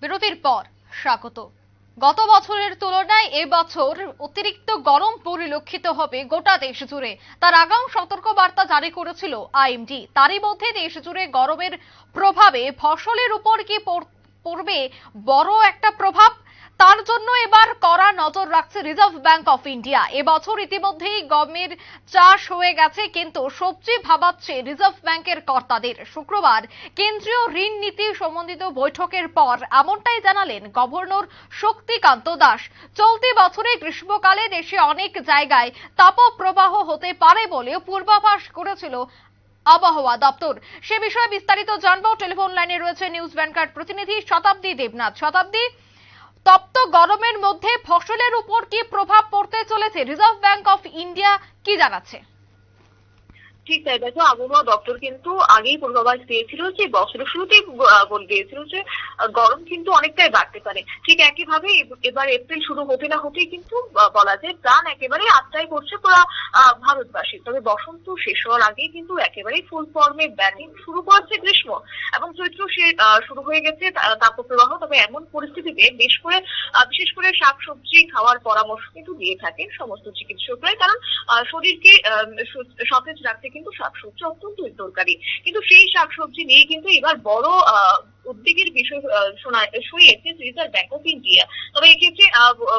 বিরতির পর, স্বাগত। গত বছরের তুলনায় এবছর অতিরিক্ত গরম পরিলক্ষিত হবে গোটা দেশ জুড়ে। তার আগাম সতর্কবার্তা জারি করেছিল আইএমডি। তারই মধ্যে দেশ জুড়ে গরমের প্রভাবে ফসলের উপর কি পড়- পড়বে বড় একটা প্রভাব? তার জন্য এবার কড়া নজর রাখছে রিজার্ভ ব্যাংক অফ ইন্ডিয়া এবছর ইতিমধ্যেই গমের চাষ হয়ে গেছে, কিন্তু সবজি ভাবাচ্ছে রিজার্ভ ব্যাংকের কর্তাদের। শুক্রবার কেন্দ্রীয় ঋণ নীতি সম্বন্ধিত বৈঠকের পর এমনটাই জানালেন গভর্নর শক্তিকান্ত দাস। চলতি বছরে গ্রীষ্মকালে দেশে অনেক জায়গায় তাপপ্রবাহ হতে পারে বলে পূর্বাভাস করেছিল আবহাওয়া দপ্তর। সে বিষয়ে বিস্তারিত জানব। টেলিফোন লাইনে রয়েছে নিউজ ভ্যানকার্ড প্রতিনিধি শতাব্দী দেবনাথ। শতাব্দী তপ্ত গরমের মধ্যে ফসলের উপর কি প্রভাব পড়তে চলেছে? রিজার্ভ ব্যাংক অফ ইন্ডিয়া কি জানাচ্ছে? ঠিক তাই দেখো, আবহাওয়া দপ্তর কিন্তু আগেই পূর্বাভাস দিয়েছিল যে, বছরের শুরুতেই বলে দিয়েছিল যে গরম কিন্তু অনেকটাই বাড়তে পারে। ঠিক একইভাবে এব- এবার এপ্রিল শুরু হতে না হতেই কিন্তু বলা যায় প্রাণ একেবারে আত্মাই করছে পুরো ভারতবাসী। তবে বসন্ত শেষ হওয়ার আগেই কিন্তু একেবারেই ফুল ফর্মে ব্যাটিং শুরু করেছে গ্রীষ্ম এবং চৈত্র শুরু হয়ে গেছে তাপপ্রবাহ। তবে এমন পরিস্থিতিতে বেশ করে বিশেষ করে শাকসবজি খাওয়ার পরামর্শ কিন্তু দিয়ে থাকেন সমস্ত চিকিৎসকরাই। কারণ শরীরকে সতেজ রাখতে কিন্তু শাকসবজি অত্যন্ত দরকারি কিন্তু সেই শাকসবজি নিয়ে কিন্তু এবার বড় উদ্বেগের বিষয় শুনিয়েছে রিজার্ভ ব্যাংক অফ ইন্ডিয়া তবে এক্ষেত্রে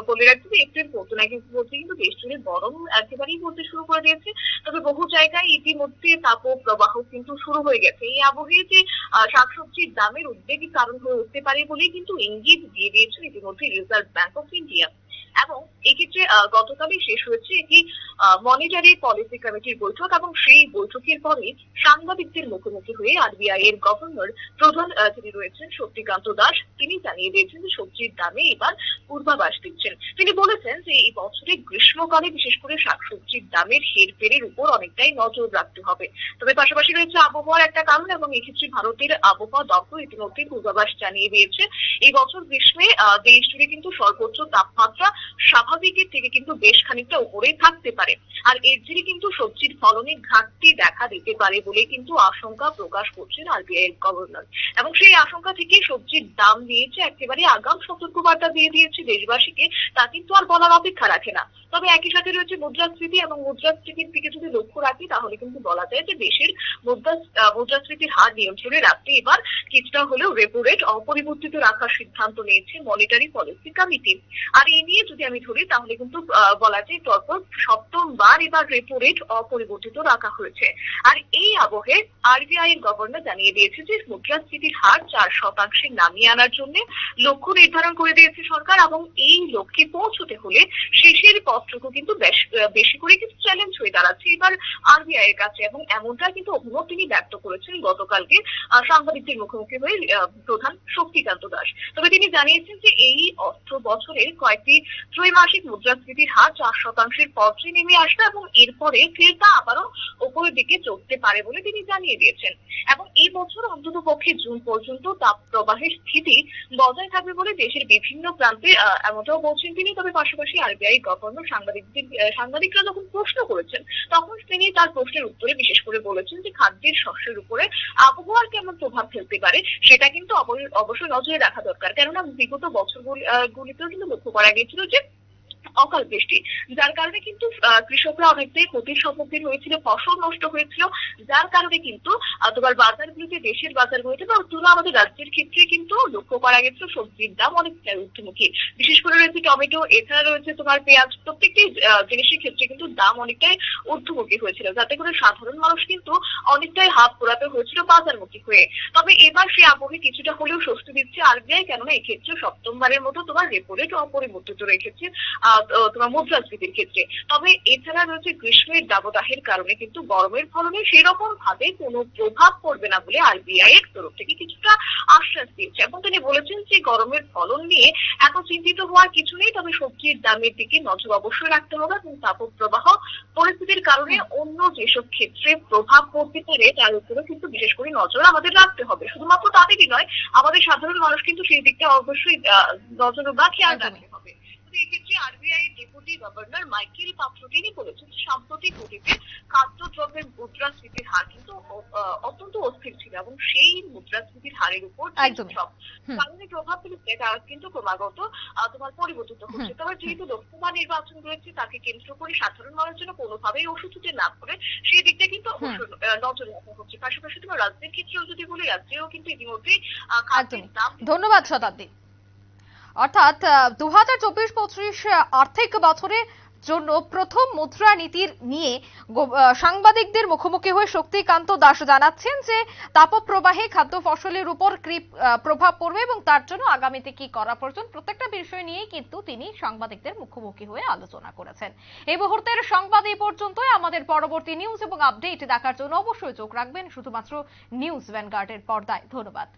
বলে রাখতে হবে এপ্রিল পড়তো না কিন্তু বলতে কিন্তু দেশ জুড়ে গরম একেবারেই পড়তে শুরু করে দিয়েছে। তবে বহু জায়গায় ইতিমধ্যে তাপ প্রবাহ কিন্তু শুরু হয়ে গেছে। এই আবহে যে শাকসবজির দামের উদ্বেগের কারণ হয়ে উঠতে পারে বলেই কিন্তু ইঙ্গিত দিয়ে দিয়েছে ইতিমধ্যে রিজার্ভ ব্যাংক অফ ইন্ডিয়া এবং এক্ষেত্রে গতকালই শেষ হয়েছে একটি মনিটারি পলিসি কমিটির বৈঠক এবং সেই বৈঠকের পরে সাংবাদিকদের মুখোমুখি হয়ে আরবিআই এর গভর্নর প্রধান যিনি রয়েছেন শক্তিকান্ত দাস। তিনি জানিয়ে দিয়েছেন যে সবজির দামে এবার পূর্বাভাস দিচ্ছেন। তিনি বলেছেন যে এই বছরে গ্রীষ্মকালে বিশেষ করে শাকসবজির দামের হেরফেরের উপর অনেকটাই নজর রাখতে হবে। তবে পাশাপাশি রয়েছে আবহাওয়ার একটা কারণ এবং এক্ষেত্রে ভারতের আবহাওয়া দপ্তর ইতিমধ্যে পূর্বাভাস জানিয়ে দিয়েছে। এই বছর গ্রীষ্মে দেশ জুড়ে কিন্তু সর্বোচ্চ তাপমাত্রা স্বাভাবিকের থেকে কিন্তু বেশ খানিকটা উপরেই থাকতে পারে। আর এর জেরে কিন্তু সবজির ফলনে ঘাটতি দেখা দিতে পারে বলে কিন্তু আশঙ্কা প্রকাশ করছেন আরবিআই এর গভর্নর। এবং সেই আশঙ্কা থেকে সবজির দাম নিয়েছে একেবারে আগাম সতর্কবার্তা দিয়ে দিয়েছে দেশবাসীকে, তা কিন্তু আর বলার অপেক্ষা রাখে না। তবে একই সাথে রয়েছে মুদ্রাস্ফীতি এবং মুদ্রাস্ফীতির দিকে যদি লক্ষ্য রাখি, তাহলে কিন্তু বলা যায় যে দেশের মুদ্রা মুদ্রাস্ফীতির হার নিয়ন্ত্রণে রাখতে এবার কিছুটা হলেও রেপো রেট অপরিবর্তিত রাখার সিদ্ধান্ত নিয়েছে মনিটারি পলিসি কমিটি আর এই নিয়ে যদি আমি ধরি, তাহলে কিন্তু বলা যায় পরপর সপ্তমবার এবার রেপো রেট অপরিবর্তিত রাখা হয়েছে। আর এই আবহে আরবিআই এর গভর্নর জানিয়ে দিয়েছে যে মুদ্রাস্ফীতির হার চার শতাংশে নামিয়ে আনার জন্য লক্ষ্য নির্ধারণ করে দিয়েছে সরকার এবং এই লক্ষ্যে পৌঁছতে হলে শেষের পত্রকও কিন্তু বেশি করে কিন্তু চ্যালেঞ্জ হয়ে দাঁড়াচ্ছে এবার আরবিআই এর কাছে। এবং এমনটা কিন্তু অভিমত তিনি ব্যক্ত করেছেন গতকালকে সাংবাদিকদের মুখোমুখি হয়ে প্রধান শক্তিকান্ত দাস। তবে তিনি জানিয়েছেন যে এই অর্থ বছরের কয়েকটি ত্রৈমাসিক মুদ্রাস্ফীতির হার চার শতাংশের পর্যায়ে নেমে আসবে এবং এরপরে ফের তা আবারও উপরের দিকে চলতে পারে বলে তিনি জানিয়ে দিয়েছেন। এবং এই বছর অন্তত পক্ষে জুন পর্যন্ত তাপ প্রবাহের স্থিতি বজায় থাকবে বলে দেশের বিভিন্ন প্রান্তে এমনটাও বলছেন তিনি। তবে পাশাপাশি আরবিআই গভর্নর সাংবাদিকদের সাংবাদিকরা যখন প্রশ্ন করেছেন, তখন তিনি তার প্রশ্নের উত্তরে বিশেষ করে বলেছেন যে খাদ্যের শস্যের উপরে আবহাওয়ার কেমন প্রভাব ফেলতে পারে, সেটা কিন্তু অবশ্যই নজরে রাখা দরকার। কেননা বিগত বছরগুলিতেও কিন্তু লক্ষ্য করা গিয়েছিল যে অকাল বৃষ্টি। যার কারণে কিন্তু কৃষকরা অনেকটাই ক্ষতির সম্মুখীন হয়েছিল, ফসল নষ্ট হয়েছিল। যার কারণে কিন্তু তোমার বাজারগুলিতে, দেশের বাজারগুলিতে বা তুলা আমাদের রাজ্যের ক্ষেত্রে কিন্তু লক্ষ্য করা গেছিল সবজির দাম অনেকটাই ঊর্ধ্বমুখী। বিশেষ করে রয়েছে টমেটো, এছাড়া রয়েছে তোমার পেঁয়াজ, প্রত্যেকটি জিনিসের ক্ষেত্রে কিন্তু দাম অনেকটাই ঊর্ধ্বমুখী হয়েছিল, যাতে করে সাধারণ মানুষ কিন্তু অনেকটাই হাত পোড়াতে হয়েছিল বাজারমুখী হয়ে। তবে এবার সেই আবহে কিছুটা হলেও স্বস্তি দিচ্ছে আরবিআই, কেননা এক্ষেত্রে সপ্তমবারের মতো তোমার রেপো রেট অপরিবর্তিত রেখেছে তোমার মুদ্রাস্ফীতির ক্ষেত্রে। তবে এছাড়া রয়েছে গ্রীষ্মের দাবদাহের কারণে কিন্তু গরমের ফলনে সেরকম ভাবে কোনো প্রভাব পড়বে না বলে আরবিআই এর তরফ থেকে কিছুটা আশ্বাস দিয়েছে। এবং তিনি বলেছেন যে গরমের ফলন নিয়ে এত চিন্তিত হওয়ার কিছু নেই তবে সবজির দামের দিকে নজর অবশ্যই রাখতে হবে এবং তাপপ্রবাহ পরিস্থিতির কারণে অন্য যেসব ক্ষেত্রে প্রভাব পড়তে পারে তার উপরেও কিন্তু বিশেষ করে নজর আমাদের রাখতে হবে। শুধুমাত্র তাদেরই নয় আমাদের সাধারণ মানুষ কিন্তু সেই দিকটা অবশ্যই নজর বা খেয়াল রাখতে হবে। তবে এক্ষেত্রে আরবিআই এর ডেপুটি গভর্নর মাইকেল পাত্র। তিনি বলেছেন সাম্প্রতিক অতীতে খাদ্যদ্রব্যের মুদ্রাস্ফীতির হার কিন্তু অত্যন্ত অস্থির ছিল এবং সেই মুদ্রাস্ফীতির হারের উপর। কারণে প্রভাব ফেলেছে। তারা কিন্তু ক্রমাগত তোমার পরিবর্তিত হচ্ছে। তবে যেহেতু লোকসভা নির্বাচন রয়েছে তাকে কেন্দ্র করে সাধারণ মানুষের জন্য কোনোভাবেই ওষুধে না করে সেই দিকটা কিন্তু নজরে রাখা হচ্ছে। পাশাপাশি তোমার রাজ্যের ক্ষেত্রেও যদি বলি রাজ্যেও কিন্তু ইতিমধ্যেই খাদ্যের দাম ধন্যবাদ শতাব্দী। অর্থাৎ দু হাজার চব্বিশ পঁচিশ আর্থিক বছরের জন্য প্রথম মুদ্রা নীতির নিয়ে সাংবাদিকদের মুখোমুখি হয়ে শক্তিকান্ত দাস জানাচ্ছেন যে তাপপ্রবাহে খাদ্য ফসলের উপর প্রভাব পড়বে এবং তার জন্য আগামীতে কি করা প্রয়োজন প্রত্যেকটা বিষয় নিয়েই কিন্তু তিনি সাংবাদিকদের মুখোমুখি হয়ে আলোচনা করেছেন। এই মুহূর্তের সংবাদ এই পর্যন্তই। আমাদের পরবর্তী নিউজ এবং আপডেট দেখার জন্য অবশ্যই চোখ রাখবেন। শুধুমাত্র নিউজ ভ্যানগার্ডের পর্দায়। ধন্যবাদ।